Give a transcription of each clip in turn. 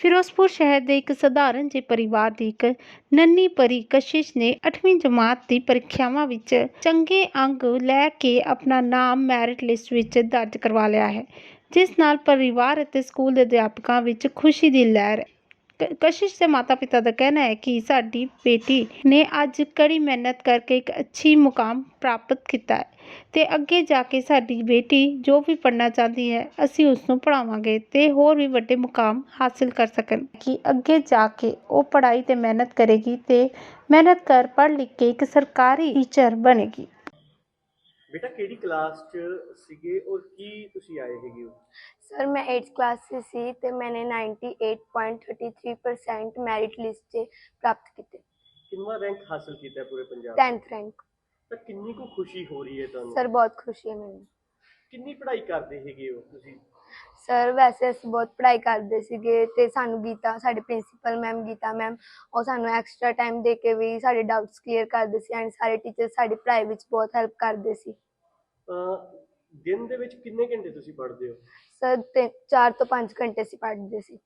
ਫਿਰੋਜ਼ਪੁਰ ਸ਼ਹਿਰ ਦੇ ਇੱਕ ਸਧਾਰਨ ਜਿਹੇ ਪਰਿਵਾਰ ਦੀ ਇੱਕ ਨੰਨੀ ਪਰੀ ਕਸ਼ਿਸ਼ ਨੇ 8ਵੀਂ ਜਮਾਤ ਦੀ ਪ੍ਰੀਖਿਆਵਾਂ ਵਿੱਚ ਚੰਗੇ ਅੰਕ ਲੈ ਕੇ ਆਪਣਾ ਨਾਮ ਮੈਰਿਟ ਲਿਸਟ ਵਿੱਚ ਦਰਜ ਕਰਵਾ ਲਿਆ ਹੈ, ਜਿਸ ਨਾਲ ਪਰਿਵਾਰ ਅਤੇ ਸਕੂਲ ਦੇ ਅਧਿਆਪਕਾਂ ਵਿੱਚ ਖੁਸ਼ੀ ਦੀ ਲਹਿਰ ਕਸ਼ਿਸ਼ ਦੇ ਮਾਤਾ-ਪਿਤਾ ਦਾ ਕਹਿਣਾ ਹੈ ਕਿ ਸਾਡੀ ਬੇਟੀ ਨੇ ਅੱਜ ਕੜੀ ਮਿਹਨਤ ਕਰਕੇ ਇੱਕ ਅੱਛੀ ਮੁਕਾਮ ਪ੍ਰਾਪਤ ਕੀਤਾ ਹੈ ਤੇ ਅੱਗੇ ਜਾ ਕੇ ਸਾਡੀ ਬੇਟੀ ਜੋ ਵੀ ਪੜ੍ਹਨਾ ਚਾਹੁੰਦੀ ਹੈ, ਅਸੀਂ ਉਸ ਨੂੰ ਪੜ੍ਹਾਵਾਂਗੇ ਤੇ ਹੋਰ ਵੀ ਵੱਡੇ ਮੁਕਾਮ ਹਾਸਿਲ ਕਰ ਸਕਣ। ਕਿ ਅੱਗੇ ਜਾ ਕੇ ਉਹ ਪੜ੍ਹਾਈ ਤੇ ਮਿਹਨਤ ਕਰੇਗੀ ਤੇ ਮਿਹਨਤ ਕਰ ਪੜ੍ਹ ਲਿਖ ਕੇ ਇੱਕ ਸਰਕਾਰੀ ਟੀਚਰ ਬਣੇਗੀ। ਬੇਟਾ ਕਿਹੜੀ ਕਲਾਸ 'ਚ ਸੀਗੇ ਔਰ ਕੀ ਤੁਸੀਂ ਆਏ ਹੈਗੇ ਹੋ? ਸਰ ਮੈਂ 8th ਕਲਾਸ से ਸੀ ਤੇ ਮੈंने 98.33% ਮੈਰਿਟ ਲਿਸਟ 'ਚ ਪ੍ਰਾਪਤ ਕੀਤੇ। ਕਿੰਨਾ ਰੈਂਕ ਹਾਸਲ ਕੀਤਾ ਹੈ ਪੂਰੇ ਪੰਜਾਬ 10th ਰੈਂਕ ਤਾਂ ਕਿੰਨੀ ਕੁ ਖੁਸ਼ੀ ਹੋ ਰਹੀ ਹੈ ਤੁਹਾਨੂੰ? ਸਰ ਬਹੁਤ ਖੁਸ਼ੀ ਹੈ ਮੈਨੂੰ। ਕਿੰਨੀ ਪੜ੍ਹਾਈ ਕਰਦੇ ਹੈਗੇ ਹੋ ਤੁਸੀਂ? ਸਰ ਵੈਸੇ ਅਸੀਂ ਬਹੁਤ ਪੜ੍ਹਾਈ ਕਰਦੇ ਸੀਗੇ ਤੇ ਸਾਨੂੰ ਗੀਤਾ ਸਾਡੇ ਪ੍ਰਿੰਸੀਪਲ ਮੈਮ ਗੀਤਾ ਮੈਮ ਉਹ ਸਾਨੂੰ ਐਕਸਟਰਾ ਟਾਈਮ ਦੇ ਕੇ ਵੀ ਸਾਡੇ ਡਾਊਟਸ ਕਲੀਅਰ ਕਰਦੇ ਸੀ ਐਂਡ ਸਾਰੇ ਟੀਚਰ ਸਾਡੀ ਪੜ੍ਹਾਈ ਵਿੱਚ ਬਹੁਤ ਹੈਲਪ ਕਰਦੇ ਸੀ। ਅਹ ਦਿਨ ਦੇ ਵਿੱਚ ਕਿੰਨੇ ਘੰਟੇ ਤੁਸੀਂ ਪੜ੍ਹਦੇ ਹੋ? ਸਰ ਤੇ 4 ਤੋਂ 5 ਘੰਟੇ ਅਸੀਂ ਪੜ੍ਹਦੇ ਸੀ।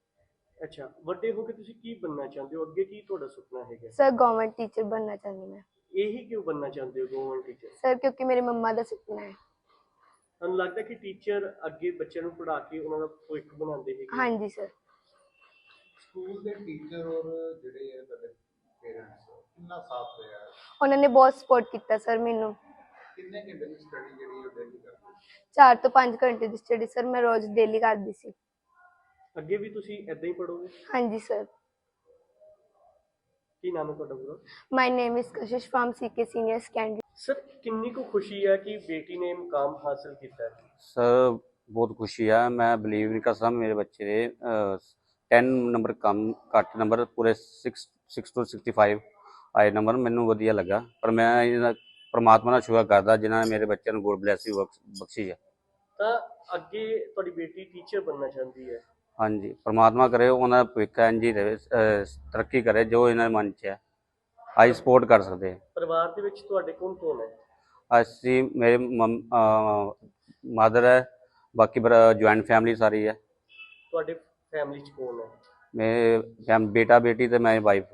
ਅੱਛਾ ਵੱਡੇ ਹੋ ਕੇ ਤੁਸੀਂ ਕੀ ਬਣਨਾ ਚਾਹੁੰਦੇ ਹੋ? ਅੱਗੇ ਕੀ ਤੁਹਾਡਾ ਸੁਪਨਾ ਹੈਗਾ? ਸਰ ਗਵਰਨਮੈਂਟ ਟੀਚਰ ਬਣਨਾ ਚਾਹੁੰਦੀ ਮੈਂ। ਇਹੀ ਕਿਉਂ ਬਣਨਾ ਚਾਹੁੰਦੇ ਹੋ ਗਵਰਨਮੈਂਟ ਟੀਚਰ ਸਰ ਕਿਉਂਕਿ ਮੇਰੇ ਮੰਮਾ ਦਾ ਸੁਪਨਾ ਹੈ। ਤੁਹਾਨੂੰ ਲੱਗਦਾ ਕਿ ਟੀਚਰ ਅੱਗੇ ਬੱਚਿਆਂ ਨੂੰ ਪੜ੍ਹਾ ਕੇ ਉਹਨਾਂ ਦਾ ਭਵਿੱਖ ਬਣਾਉਂਦੇ ਹੈਗੇ? ਹਾਂਜੀ ਸਰ। ਸਕੂਲ ਦੇ ਟੀਚਰ ਔਰ ਜਿਹੜੇ ਆ ਤੁਹਾਡੇ ਪੇਰੈਂਟਸ ਕਿੰਨਾ ਸਾਥ ਹੋਇਆ ਹੈ? ਉਹਨਾਂ ਨੇ ਬਹੁਤ ਸਪੋਰਟ ਕੀਤਾ ਸਰ ਮੈਨੂੰ। ਕਿੰਨੇ ਘੰਟੇ ਦੀ ਸਟੱਡੀ ਜਿਹੜੀ ਉਹ ਡੇਲੀ ਕਰਦੇ 4 ਤੋਂ 5 ਘੰਟੇ ਦੀ ਸਟੱਡੀ ਸਰ ਮੈਂ ਰੋਜ਼ ਡੇਲੀ ਕਰਦੀ ਸੀ। ਅੱਗੇ ਵੀ ਤੁਸੀਂ ਇਦਾਂ ਹੀ ਪੜ੍ਹੋਗੇ? ਹਾਂਜੀ ਸਰ ਕੀ ਨਾਮ ਹੈ ਤੁਹਾਡਾ ਪੂਰਾ my name is Kashish from CK senior secondary sir ਕਿੰਨੀ ਕੁ ਖੁਸ਼ੀ ਹੈ ਕਿ ਬੇਟੀ ਨੇ ਮੁਕਾਮ ਹਾਸਲ ਕੀਤਾ ਹੈ? ਸਰ ਬਹੁਤ ਖੁਸ਼ੀ ਆ। ਮੈਂ ਬਲੀਵ ਨਹੀਂ ਕਰ ਸਕਦਾ ਮੇਰੇ ਬੱਚੇ ਦੇ ਅਹ, 10 ਨੰਬਰ ਕਮ ਘੱਟ ਨੰਬਰ ਪੂਰੇ 6 6 ਤੋਂ 65 ਆਏ ਨੰਬਰ ਮੈਨੂੰ ਵਧੀਆ ਲੱਗਾ। ਪਰ ਮੈਂ ਇਹਦਾ ਪ੍ਰਮਾਤਮਾ ਦਾ ਸ਼ੁਕਰ ਕਰਦਾ ਜਿਨ੍ਹਾਂ ਨੇ ਮੇਰੇ ਬੱਚਿਆਂ ਨੂੰ ਗੁੱਡ ਬਲੇਸਿੰਗ ਬਖਸ਼ੀ ਹੈ ਤਾਂ ਅੱਗੇ ਤੁਹਾਡੀ ਬੇਟੀ ਟੀਚਰ ਬਣਨਾ ਚਾਹੁੰਦੀ ਹੈ। ਹਾਂਜੀ ਪ੍ਰਮਾਤਮਾ ਕਰੇ ਉਹਨਾਂ ਦਾ ਭਵਿੱਖ ਇੰਝ ਹੀ ਰਹੇ ਤਰੱਕੀ ਕਰੇ ਜੋ ਇਹਨਾਂ ਦੇ ਮਨ 'ਚ ਹੈ ਆਈ ਸਪੋਰਟ ਕਰ ਸਕਦੇ ਹਾਂ। ਪਰਿਵਾਰ ਦੇ ਵਿੱਚ ਤੁਹਾਡੇ ਕੌਣ ਕੌਣ ਹੈ? ਅਸੀਂ ਮੇਰੇ ਮਦਰ ਹੈ ਬਾਕੀ ਜੁਆਇੰਟ ਫੈਮਿਲੀ ਸਾਰੀ ਹੈ। ਤੁਹਾਡੇ ਫੈਮਿਲੀ 'ਚ ਕੌਣ ਹੈ? ਮੇਰੇ ਬੇਟਾ ਬੇਟੀ ਤੇ ਮੈਂ ਵਾਈਫ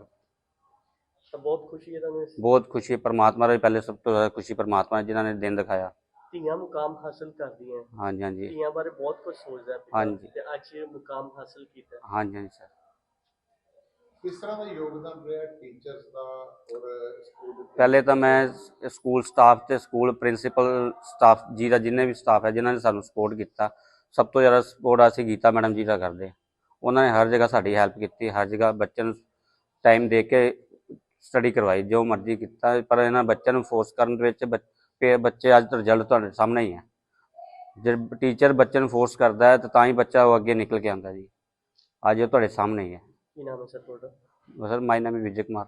ਤਾਂ ਬਹੁਤ ਖੁਸ਼ੀ ਹੈ ਤੁਹਾਨੂੰ ਇਸ ਬਹੁਤ ਖੁਸ਼ੀ ਪਰਮਾਤਮਾ ਦੀ ਪਹਿਲੇ ਸਭ ਤੋਂ ਜ਼ਿਆਦਾ ਖੁਸ਼ੀ ਪਰਮਾਤਮਾ ਜਿਨ੍ਹਾਂ ਨੇ ਦਿਨ ਦਿਖਾਇਆ। ਧੀਆਂ ਮੁਕਾਮ ਹਾਸਲ ਕਰਦੀਆਂ। ਹਾਂਜੀ ਹਾਂਜੀ। ਧੀਆਂ ਬਾਰੇ ਬਹੁਤ ਕੁਝ ਸੋਚਦਾ ਹੈ ਪਿਤਾ। ਹਾਂਜੀ। ਤੇ ਅੱਜ ਇਹ ਮੁਕਾਮ ਹਾਸਲ ਕੀਤਾ ਹੈ। ਹਾਂਜੀ ਹਾਂਜੀ ਸਰ। ਕਿਸ ਤਰ੍ਹਾਂ ਦਾ ਯੋਗਦਾਨ ਰਿਹਾ ਟੀਚਰਸ ਦਾ ਔਰ ਸਕੂਲ ਦੇ ਪਹਿਲੇ ਤਾਂ ਮੈਂ ਸ- ਸਕੂਲ ਸਟਾਫ ਤੇ ਸਕੂਲ ਪ੍ਰਿੰਸੀਪਲ ਸਟਾਫ ਜੀ ਦਾ ਜਿੰਨੇ ਵੀ ਸਟਾਫ ਹੈ ਜਿਨ੍ਹਾਂ ਨੇ ਸਾਨੂੰ ਸਪੋਰਟ ਕੀਤਾ ਸਭ ਤੋਂ ਜ਼ਿਆਦਾ ਸਪੋਰਟ ਅਸੀਂ ਗੀਤਾ ਮੈਡਮ ਜੀ ਦਾ ਕਰਦੇ ਹਾਂ। ਉਹਨਾਂ ਨੇ ਹਰ ਜਗ੍ਹਾ ਸਾਡੀ ਹੈਲਪ ਕੀਤੀ ਹਰ ਜਗ੍ਹਾ ਬੱਚਿਆਂ ਨੂੰ ਟਾਈਮ ਦੇ ਕੇ ਸਟੱਡੀ ਕਰਵਾਈ ਜੋ ਮਰਜ਼ੀ ਕੀਤਾ ਪਰ ਇਹਨਾਂ ਬੱਚਿਆਂ ਨੂੰ ਫੋਰਸ ਕਰਨ ਦੇ ਵਿੱਚ ਬੱਚ- ਅੱਜ ਰਿਜ਼ਲਟ ਤੁਹਾਡੇ ਸਾਹਮਣੇ ਹੀ ਹੈ। ਜੇ ਟੀਚਰ ਬੱਚੇ ਨੂੰ ਫੋਰਸ ਕਰਦਾ ਹੈ ਤਾਂ ਤਾਂ ਹੀ ਬੱਚਾ ਉਹ ਅੱਗੇ ਨਿਕਲ ਕੇ ਆਉਂਦਾ ਜੀ। ਅੱਜ ਉਹ ਤੁਹਾਡੇ ਸਾਹਮਣੇ ਹੀ ਹੈ। ਕੀ ਨਾਮ ਹੈ ਸਰ ਤੁਹਾਡਾ? Sir my name Vijay Kumar.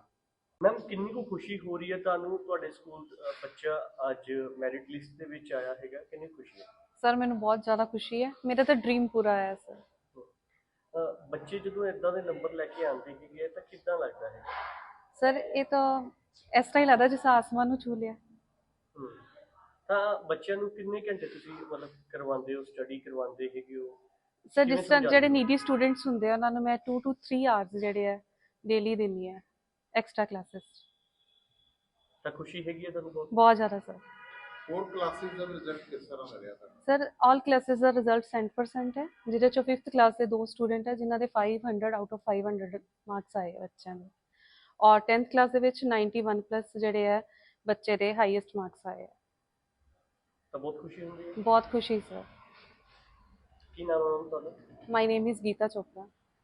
Ma'am ਕਿੰਨੀ ਕੁ ਖੁਸ਼ੀ ਹੋ ਰਹੀ ਹੈ ਤੁਹਾਨੂੰ ਤੁਹਾਡੇ ਸਕੂਲ ਬੱਚਾ ਅੱਜ ਮੈਰਿਟ ਲਿਸਟ ਦੇ ਵਿੱਚ ਆਇਆ ਹੈਗਾ? ਕਿੰਨੀ ਖੁਸ਼ੀ ਹੈ? ਸਰ ਮੈਨੂੰ ਬਹੁਤ ਜ਼ਿਆਦਾ ਖੁਸ਼ੀ ਹੈ। ਮੇਰਾ ਤਾਂ ਡ੍ਰੀਮ ਪੂਰਾ ਹੋਇਆ ਸਰ। ਬੱਚੇ ਜਦੋਂ ਇਦਾਂ ਦੇ ਨੰਬਰ ਲੈ ਕੇ ਆਉਂਦੇ ਹੈਗੇ ਤਾਂ ਕਿੱਦਾਂ ਲੱਗਦਾ ਹੈ ਸਰ ਇਹ ਤਾਂ ਇਸ ਤਰ੍ਹਾਂ ਹੀ ਲੱਗਦਾ ਜਿਵੇਂ ਆਸਮਾਨ ਨੂੰ ਛੂ ਲਿਆ। ਹਮ, ਤਾਂ ਬੱਚਿਆਂ ਨੂੰ ਕਿੰਨੇ ਘੰਟੇ ਤੁਸੀਂ ਮਤਲਬ ਕਰਵਾਉਂਦੇ ਹੋ ਸਟੱਡੀ ਕਰਵਾਉਂਦੇ ਹੈਗੇ ਹੋ? ਸਰ ਜਿਸ ਤਰ੍ਹਾਂ ਜਿਹੜੇ? ਨੀਡੀ ਸਟੂਡੈਂਟਸ ਹੁੰਦੇ ਆ ਉਹਨਾਂ ਨੂੰ ਮੈਂ 2 ਟੂ 3 ਆਵਰਸ ਜਿਹੜੇ ਆ ਡੇਲੀ ਦਿੰਦੀ ਆ ਐਕਸਟਰਾ ਕਲਾਸਿਸ ਤਾਂ ਖੁਸ਼ੀ ਹੈਗੀ ਹੈ ਤੁਹਾਨੂੰ ਬਹੁਤ? ਬਹੁਤ ਜ਼ਿਆਦਾ ਸਰ। ਫੋਰ ਕਲਾਸਿਸ ਦਾ ਰਿਜ਼ਲਟ ਕਿਸ ਤਰ੍ਹਾਂ ਦਾ ਰਿਹਾ ਤੁਹਾਨੂੰ? ਸਰ ਆਲ ਕਲਾਸਿਸ ਦਾ ਰਿਜ਼ਲਟ 100% ਹੈ ਜਿਹਦੇ ਚੋਂ 5th ਕਲਾਸ ਦੇ ਦੋ ਸਟੂਡੈਂਟ ਹੈ ਜਿਨ੍ਹਾਂ ਦੇ 500 ਆਊਟ ਆਫ 500 ਮਾਰਕਸ ਆਏ ਆ ਬੱਚਿਆਂ ਦੇ। ਔਰ 10th ਕਲਾਸ ਦੇ ਵਿੱਚ 91 ਪਲੱਸ ਜਿਹੜੇ ਹੈ ਬੱਚੇ ਦੇ ਹਾਈਐਸਟ ਮਾਰਕਸ ਆਏ ਆ। ਤਾਂ ਬਹੁਤ ਖੁਸ਼ੀ ਹੁੰਦੀ ਹੈ। ਬਹੁਤ ਖੁਸ਼ੀ ਸਰ ਕੀ ਨਾਮ ਹੈ ਮੈਮ ਤੁਹਾਡਾ my name is Geeta Chopra